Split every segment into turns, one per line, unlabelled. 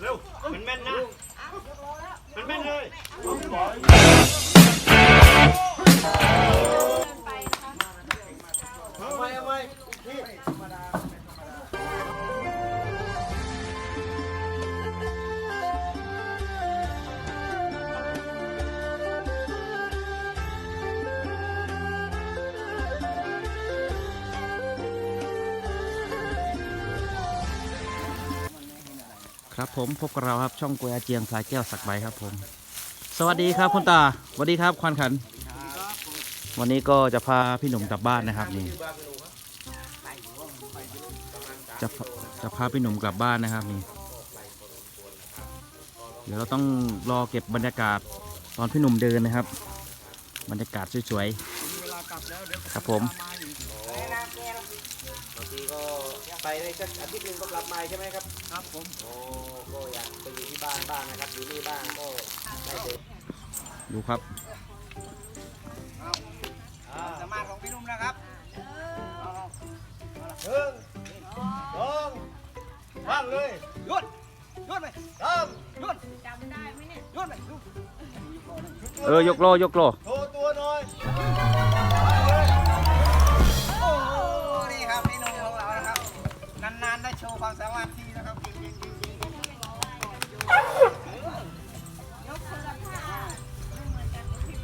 เร็ว มันแม่นนะ มันแม่นเลย
ครับผมพบกับเราครับช่องกวยอาเจียงสายแก้วสักใบครับผม สวัสดีครับคุณตาสวัสดีครับควันขัน วันนี้ก็จะพาพี่หนุ่มกลับบ้านนะครับนี่จะจะพาพี่หนุ่มกลับบ้านนะครับนี่เดี๋ยวเราต้องรอเก็บบรรยากาศตอนพี่หนุ่มเดินนะครับ บรรยากาศสวยๆครับผม
บางทีก็ไปได้สักอาทิตย์หนึงก็กลับมาใช่ไหมครับ
ครับผม
โอ้ก็อยากไปอยู่ที่บ้านบ้างนะครับอยู่นี่บ้างก็ได้เด็ก
ดูครับ
สมาของพี่นุ่มนะครับหนึ่งสองว่างเลยหยุดหยุดไปสามหยุด
จำได้ไหมเนี่ย
หยุดไปหยุด
เออยกโลยกโล
โชว์ตัวหน่อยโอ้โหนี่ครับพี่นุ่มของเรานะครับนานๆได้โชว์ความสามารถที่
อนกันทุกที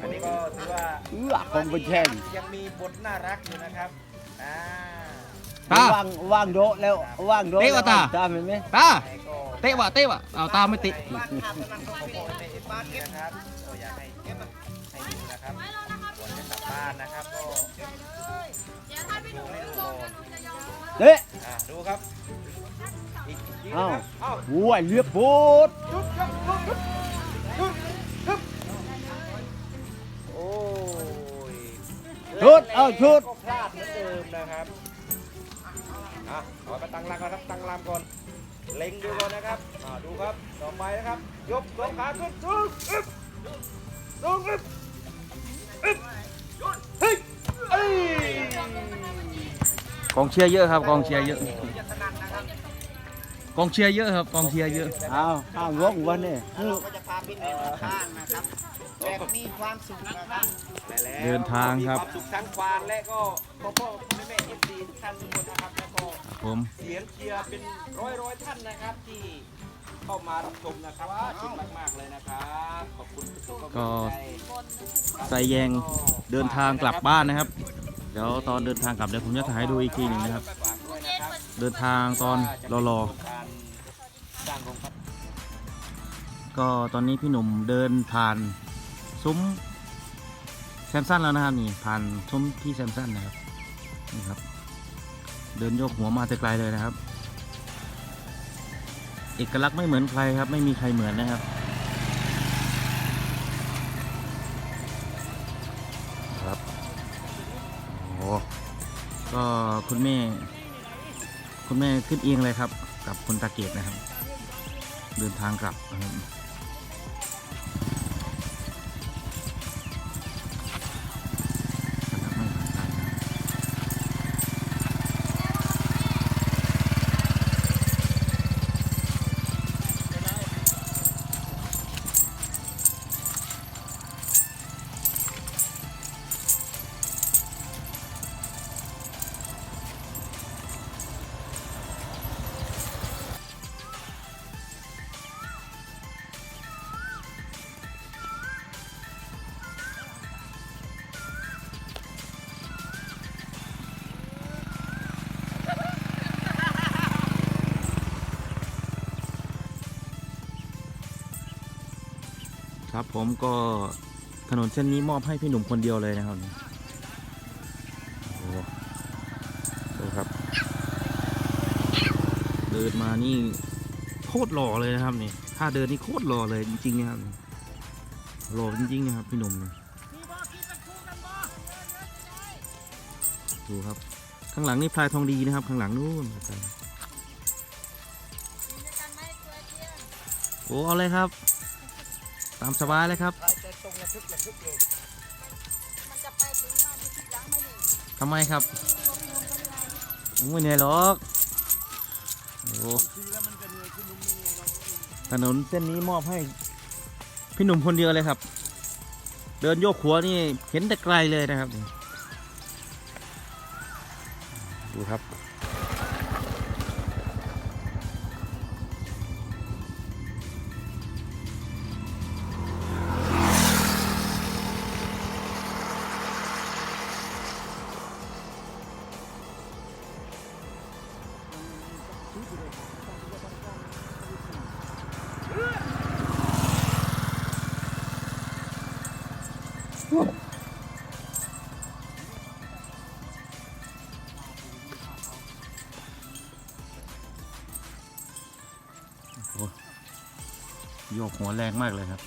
อันนี้ก็ถือว่า
เอื้อคงเป็นแช่ง
ยังมีบทน่ารักอยู่นะครับอ่า
ตา
ว่างว่างโดะแล้วว่างโดะ
เตะวะตา
ตามเห็นไหม
ตา
ไหนก็
เตะวะเตะวะเอาตาไม่ติด
บ้านภาพนั้นก็ขอในบ้านนะครับก็อยากให้เก็บให้ดูนะครับก่อนจะกลับบ้านนะครับก็
เดี๋ยวถ้าพี่หนุ่มไม่ลงนะหนูจะยอม
เตะ
อ่าดูครับ อ้า
ว
ครับเอ้า
วัวเรียบโบด
โอ้ย
ชุดเอาชุด
ก็พลาดเหมือนเดิมนะครับอะขอไปตั้งหลักก่อนครับตั้งลำก่อนเล็งดูก่อนนะครับอ่าดูครับต่อไปนะครับ ยกสองขาขึ้นสูงอึ๊บสูงอึ๊บอึ๊บเฮ้ยเอ้ย
กองเชียร์เยอะครับกองเชียร์เยอะ กองเชียร์เยอะครับกองเชียร์เยอะ
เอาเอางงวันนี้
เราก็จะพาบินในบ้านนะครับแบบมีความสุขนะครับ
เดินทางครับ
มีความสุขทั้งควานและก็พ่อพ่อแม่แม่เอฟซีทุกท่านทุกคนนะครับแล้วก็
ครับผม
เสียงเชียร์เป็นร้อยร้อยๆท่านนะครับที่เข้ามารับชมนะครับขอบคุณมากๆเลยนะครับขอบคุณทุกกำลังใจ
ใส่แยงเดินทางกลับบ้านนะครับ เดี๋ยวตอนเดินทางกลับเดี๋ยวผมจะถ่ายให้ดูอีกทีหนึ่งนะครับ
ฝากด้วยนะครับ
เดินทางตอนรอรอ
ก็
ตอนนี้พี่หนุ่มเดินผ่านซุ้มแซมสันแล้วนะครับนี่ผ่านซุ้มที่แซมสันนะครับนี่ครับ เดินโยกหัวมาแต่ไกลเลยนะครับ เอกลักษณ์ไม่เหมือนใครครับ ไม่มีใครเหมือนนะครับครับโอ้ก็คุณแม่ คุณแม่ขึ้นเองเลยครับ กับคุณตาเกตนะครับ เดินทางกลับนะครับ ครับผมก็ถนนเส้นนี้มอบให้พี่หนุ่มคนเดียวเลยนะครับโอ้โหดูครับ เดินมานี่โคตรหล่อเลยนะครับนี่ ถ้าเดินนี่โคตรหล่อเลยจริงๆนะครับหล่อจริงๆนะครับพี่หนุ่มนี่ดูครับ ข้างหลังนี่พลายทองดีนะครับ ข้างหลังนู่นโอ้เอาเลยครับามสบายเลยครับ
ใครจะตรงระทึกระทึกเลย
มันจะไปถึงบ้านที่คิดหลังไหมนี่
ทำไมครับไม่เหนื่อยหรอก โอ้ถนนเส้นนี้มอบให้ พี่หนุ่มคนเดียวเลยครับ เดินโยกหัวนี่เห็นแต่ไกลเลยนะครับ ดูครับ โยกหัวแรงมากเลยครับ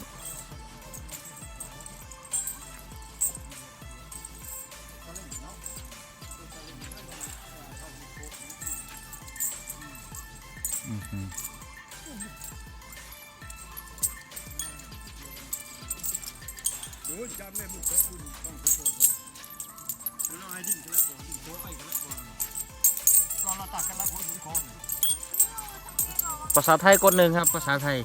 อือหือภาษาไทยกดหนึ่งครับ ภาษาไทย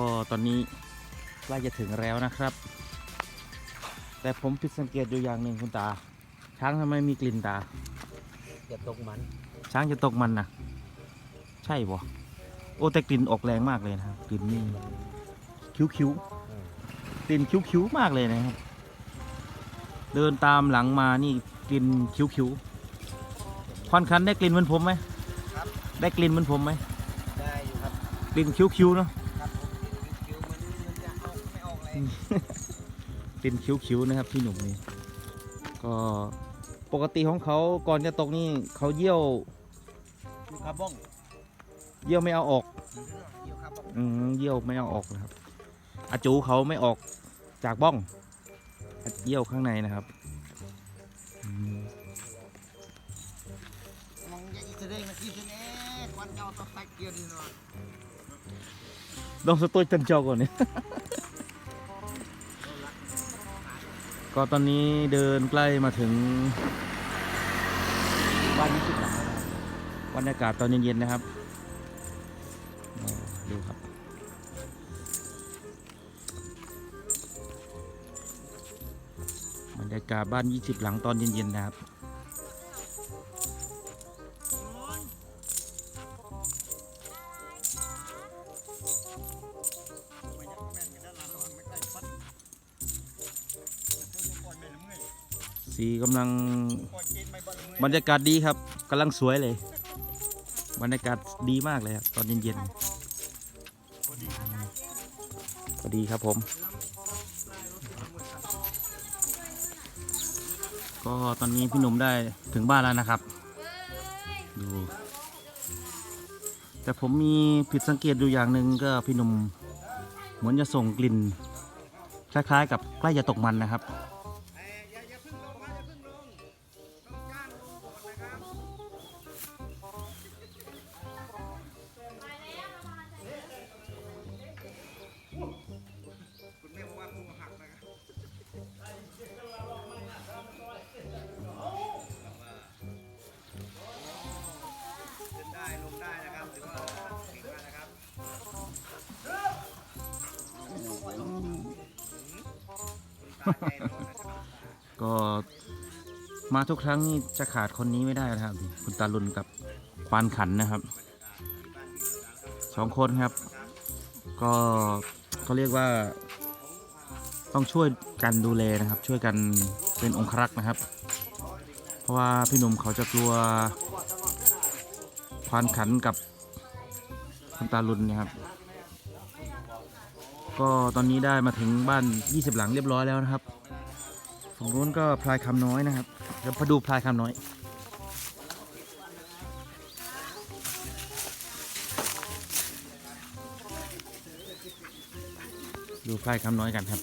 ก็ตอนนี้ใกล้จะถึงแล้วนะครับ แต่ผมผิดสังเกตอยู่อย่างหนึ่งคุณตา ช้างทำไมมีกลิ่นตา
จะตกมัน
ช้างจะตกมันนะใช่ปะโอ้แต่กลิ่นออกแรงมากเลยนะครับกลิ่นนี่คิ้วๆกลิ่นคิ้วๆมากเลยนะครับ เดินตามหลังมานี่กลิ่นคิ้วๆควันคันได้กลิ่นเหมือนผมไหมได้กลิ่นเหมือนผมไหม
ได้อยู่ครับ
กลิ่นคิ้วๆเนาะ
ครับผมคิวมันมันจะเอาไม่ออกเลย
เป็นคิ้วๆนะครับพี่หนุ่มนี่ก็ปกติของเขาก่อนจะตกนี่เขาเยี่ยว
คิวคาร์บอน
เยี่ยวไม่เอาออก
คิวคาร์บอน
อืมเยี่ยวไม่เอาออกนะครับอาจูเขาไม่ออกจากบ้องเยี่ยวข้างในนะครับอืม
มองยังอีแสดงนะคิดแน่ควันเจ้าต้องตักเกียร์ดีหน่อย
ต้องสตูดิตันเจอก่อนเนี่ย ก็ตอนนี้เดินใกล้มาถึงบ้านยี่สิบหลังแล้วนะครับรรยากาศตอนเย็นๆนะครับดูครับ บรรยากาศบ้าน20หลังตอนเย็นๆนะครับ สีกำลังบรรยากาศดีครับกำลังสวยเลย บรรยากาศดีมากเลยครับตอนเย็นๆพอดีครับผม ก็ตอนนี้พี่หนุ่มได้ถึงบ้านแล้วนะครับดูแต่ผมมีผิดสังเกตดูอย่างหนึ่งก็พี่หนุ่มเหมือนจะส่งกลิ่นคล้ายๆ กับใกล้จะตกมันนะครับ
ก็มา
ทุกครั้งนี่จะขาดคนนี้ไม่ได้นะครับ คุณตาลุนกับควานขันนะครับสองคนครับ ก็เขาเรียกว่า ต้องช่วยกันดูแลนะครับ ช่วยกันเป็นองครักษ์นะครับ เพราะว่าพี่หนุ่มเขาจะกลัวควานขันกับคุณตาลุนนะครับ ก็ตอนนี้ได้มาถึงบ้าน 20 หลังเรียบร้อยแล้วนะครับฝั่งนู้นก็พลายคำน้อยนะครับเดี๋ยวพาดูพลายคำน้อยดูพลายคำน้อยกันครับ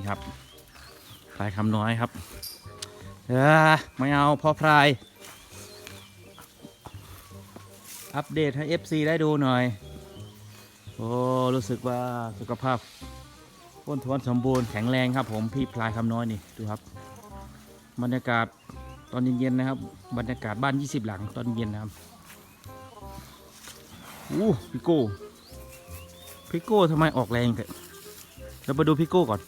นี่ครับพลายคำน้อยครับเออไม่เอาพ่อพลาย อัปเดตให้ FC ได้ดูหน่อย โอ้ รู้สึกว่าสุขภาพอ้วนท้วนสมบูรณ์แข็งแรงครับผมพี่พลายคำน้อยนี่ดูครับบรรยากาศตอนเย็นๆนะครับ บรรยากาศบ้าน 20 หลังตอนเย็นนะครับอู้พี่โก้พี่โก้ทำไมออกแรงเถอะเราไปดูพี่โก้ก่อน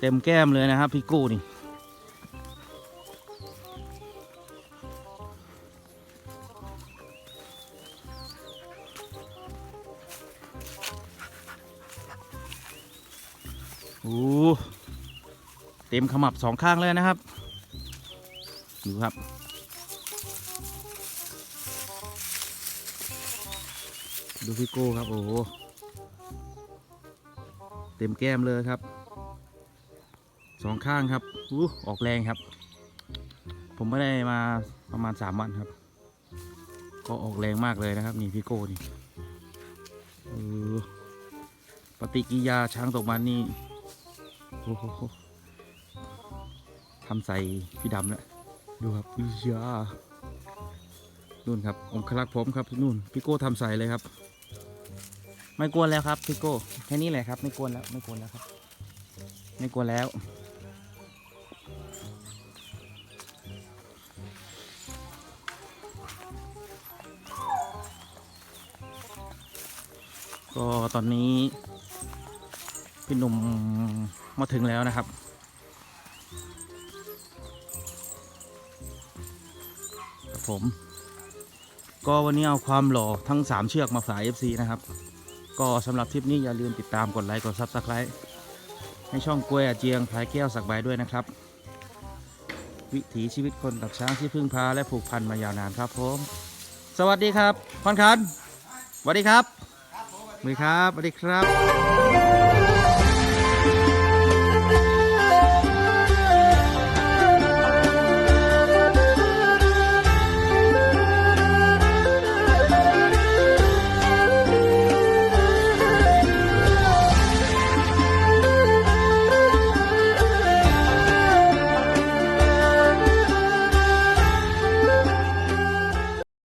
เต็มแก้มเลยนะครับ พี่โก้นี่โอ้เต็มขมับสองข้างเลยนะครับดูครับดูพี่โก้ครับ โอ้โห เต็มแก้มเลยครับ องข้างครับอู้ออกแรงครับ ผมไม่ได้มาประมาณสามวันครับ ก็ออกแรงมากเลยนะครับ นี่พี่โก้นี่เออปฏิกิยาช้างตกมันนี่โอ้โหทำใส่พี่ดำแล้วดูครับอียานู่นครับองคลักษ์ผมครับนู่นพี่โก้ทำใส่เลยครับ ไม่กวนแล้วครับพี่โก้แค่นี้แหละครับ ไม่กวนแล้วไม่กวนแล้วครับ ไม่กวนแล้ว ก็ตอนนี้พี่หนุ่มมาถึงแล้วนะครับ ผม ก็วันนี้เอาความหล่อทั้ง 3 เชือกมาฝาก FC นะครับ ก็สำหรับทริปนี้อย่าลืมติดตามกดไลค์กดซับสไคร b e ให้ช่องกล้วยอาเจียงพลายแก้วสักใบด้วยนะครับ วิถีชีวิตคนกับช้างที่พึ่งพาและผูกพันมายาวนานครับผม สวัสดีครับพอนคันสวัสดีครับ สวัสดีครับสวัสดีครับ